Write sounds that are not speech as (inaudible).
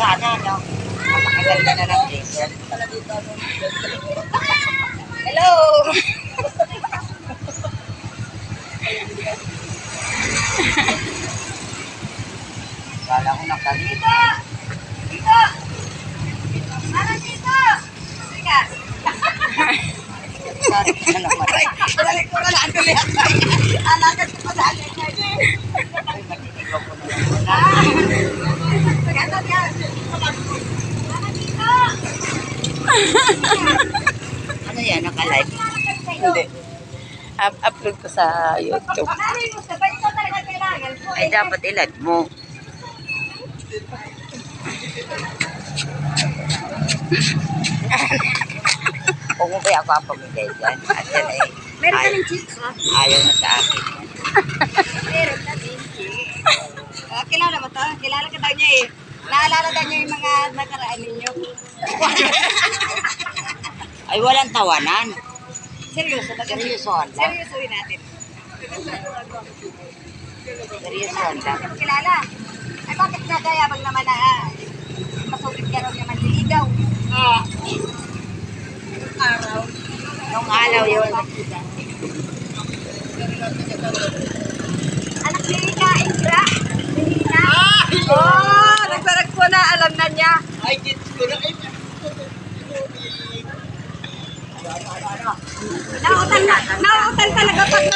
Ganda na ng t-shirt. Hello! Kala ko nakagit. Dito! Ano dito? Sige. Sorry (laughs) na naman. Balik ko na lang. Alagat ko pa sa akin. Ay, matitigaw ko na naman. Ganda yan. Ano dito? Ano yan? Naka-live? Hindi. Up- upload ko sa YouTube. Ay, dapat ilad mo. Kung mo ba ako ang pamigay dyan? At yan ay Meron ka ay- ng chicks, ha? ayaw na sa akin. Meron ka din Ah, kilala mo to? Kilala ka daw niya eh. Naalala daw niya yung mga nakaraan ninyo. Ay, walang tawanan. Seryoso ba? Seryosohan lang. Seryosohin natin. Seryosohan lang. Kilala. Ay bakit nagayabang naman na ah, masugid ka raw niya manliligaw? Ah. Araw. Nung alaw yun. Anak Ay, dito ko na. Nautan na. Nautan talaga pag